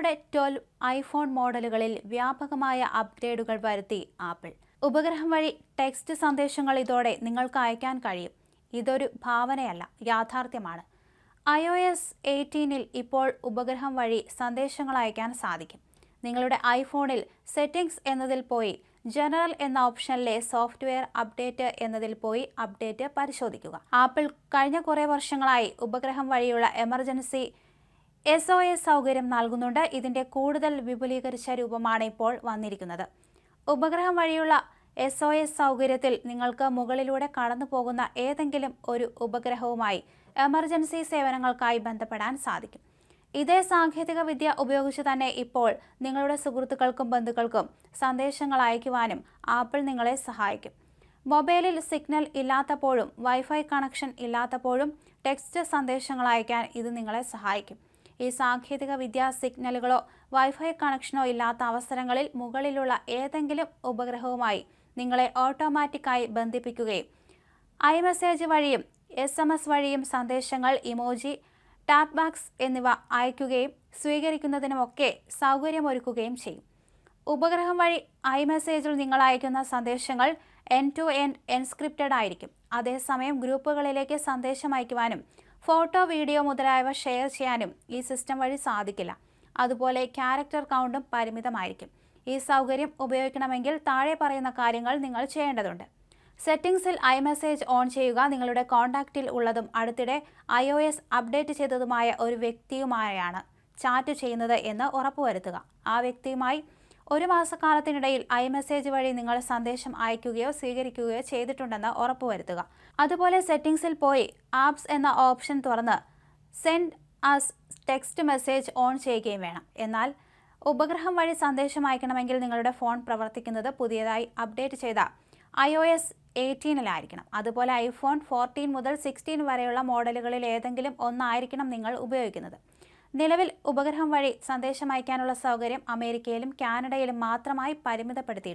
നിങ്ങളുടെ twelve iPhone മോഡലുകളിൽ വ്യാപകമായ അപ്ഗ്രേഡുകൾ വരുത്തി ആപ്പിൾ. ഉപഗ്രഹം വഴി ടെക്സ്റ്റ് സന്ദേശങ്ങൾ ഇതോടെ നിങ്ങൾക്ക് അയക്കാൻ കഴിയും. ഇതൊരു ഭാവനയല്ല യാഥാർത്ഥ്യമാണ്. ഐ ഒ എസ് എയ്റ്റീനിൽ ഇപ്പോൾ ഉപഗ്രഹം വഴി സന്ദേശങ്ങൾ അയക്കാൻ സാധിക്കും. നിങ്ങളുടെ ഐഫോണിൽ സെറ്റിംഗ്സ് എന്നതിൽ പോയി ജനറൽ എന്ന ഓപ്ഷനിലെ സോഫ്റ്റ്വെയർ അപ്ഡേറ്റ് എന്നതിൽ പോയി അപ്ഡേറ്റ് പരിശോധിക്കുക. ആപ്പിൾ കഴിഞ്ഞ കുറേ വർഷങ്ങളായി ഉപഗ്രഹം വഴിയുള്ള എമർജൻസി എസ് ഒ എസ് സൗകര്യം നൽകുന്നുണ്ട്. ഇതിന്റെ കൂടുതൽ വിപുലീകരിച്ച രൂപമാണ് ഇപ്പോൾ വന്നിരിക്കുന്നത്. ഉപഗ്രഹം വഴിയുള്ള എസ് ഒ എസ് സൗകര്യത്തിൽ നിങ്ങൾക്ക് മുകളിലൂടെ കടന്നു പോകുന്ന ഏതെങ്കിലും ഒരു ഉപഗ്രഹവുമായി എമർജൻസി സേവനങ്ങൾക്കായി ബന്ധപ്പെടാൻ സാധിക്കും. ഇതേ സാങ്കേതിക വിദ്യ ഉപയോഗിച്ച് തന്നെ ഇപ്പോൾ നിങ്ങളുടെ സുഹൃത്തുക്കൾക്കും ബന്ധുക്കൾക്കും സന്ദേശങ്ങൾ അയക്കുവാനും ആപ്പിൾ നിങ്ങളെ സഹായിക്കും. മൊബൈലിൽ സിഗ്നൽ ഇല്ലാത്തപ്പോഴും വൈഫൈ കണക്ഷൻ ഇല്ലാത്തപ്പോഴും ടെക്സ്റ്റ് സന്ദേശങ്ങൾ അയക്കാൻ ഇത് നിങ്ങളെ സഹായിക്കും. ഈ സാങ്കേതിക വിദ്യ സിഗ്നലുകളോ വൈഫൈ കണക്ഷനോ ഇല്ലാത്ത അവസരങ്ങളിൽ മുകളിലുള്ള ഏതെങ്കിലും ഉപഗ്രഹവുമായി നിങ്ങളെ ഓട്ടോമാറ്റിക്കായി ബന്ധിപ്പിക്കുകയും ഐ മെസ്സേജ് വഴിയും എസ് എം എസ് വഴിയും സന്ദേശങ്ങൾ ഇമോജി ടാപ്പ് ബാക്സ് എന്നിവ അയക്കുകയും സ്വീകരിക്കുന്നതിനുമൊക്കെ സൗകര്യമൊരുക്കുകയും ചെയ്യും. ഉപഗ്രഹം വഴി ഐ മെസ്സേജിൽ നിങ്ങൾ അയക്കുന്ന സന്ദേശങ്ങൾ എൻ ടു എൻ എൻസ്ക്രിപ്റ്റഡ് ആയിരിക്കും. അതേസമയം ഗ്രൂപ്പുകളിലേക്ക് സന്ദേശം അയക്കുവാനും ഫോട്ടോ വീഡിയോ മുതലായവ ഷെയർ ചെയ്യാനും ഈ സിസ്റ്റം വഴി സാധിക്കില്ല. അതുപോലെ ക്യാരക്ടർ കൗണ്ടും പരിമിതമായിരിക്കും. ഈ സൗകര്യം ഉപയോഗിക്കണമെങ്കിൽ താഴെ പറയുന്ന കാര്യങ്ങൾ നിങ്ങൾ ചെയ്യേണ്ടതുണ്ട്. സെറ്റിംഗ്സിൽ ഐ മെസ്സേജ് ഓൺ ചെയ്യുക നിങ്ങളുടെ കോൺടാക്റ്റിൽ ഉള്ളതും അടുത്തിടെ ഐ ഒ എസ് അപ്ഡേറ്റ് ചെയ്തതുമായ ഒരു വ്യക്തിയുമായാണ് ചാറ്റ് ചെയ്യുന്നത് എന്ന് ഉറപ്പുവരുത്തുക. ആ വ്യക്തിയുമായി ഒരു മാസക്കാലത്തിനിടയിൽ ഐ മെസ്സേജ് വഴി നിങ്ങൾ സന്ദേശം അയക്കുകയോ സ്വീകരിക്കുകയോ ചെയ്തിട്ടുണ്ടെന്ന് ഉറപ്പുവരുത്തുക. അതുപോലെ സെറ്റിംഗ്സിൽ പോയി ആപ്സ് എന്ന ഓപ്ഷൻ തുറന്ന് send as text message on ചെയ്യുകയും വേണം. എന്നാൽ ഉപഗ്രഹം വഴി സന്ദേശം അയക്കണമെങ്കിൽ നിങ്ങളുടെ ഫോൺ പ്രവർത്തിക്കുന്നത് പുതിയതായി അപ്ഡേറ്റ് ചെയ്ത ഐ ഒ എസ് എയ്റ്റീനിലായിരിക്കണം. അതുപോലെ ഐഫോൺ ഫോർട്ടീൻ മുതൽ സിക്സ്റ്റീൻ വരെയുള്ള മോഡലുകളിൽ ഏതെങ്കിലും ഒന്നായിരിക്കണം നിങ്ങൾ ഉപയോഗിക്കുന്നത്. നിലവിൽ ഉപഗ്രഹം വഴി സന്ദേശം അയക്കാനുള്ള സൗകര്യം അമേരിക്കയിലും കാനഡയിലും മാത്രമായി പരിമിതപ്പെടുത്തിയിട്ടുണ്ട്.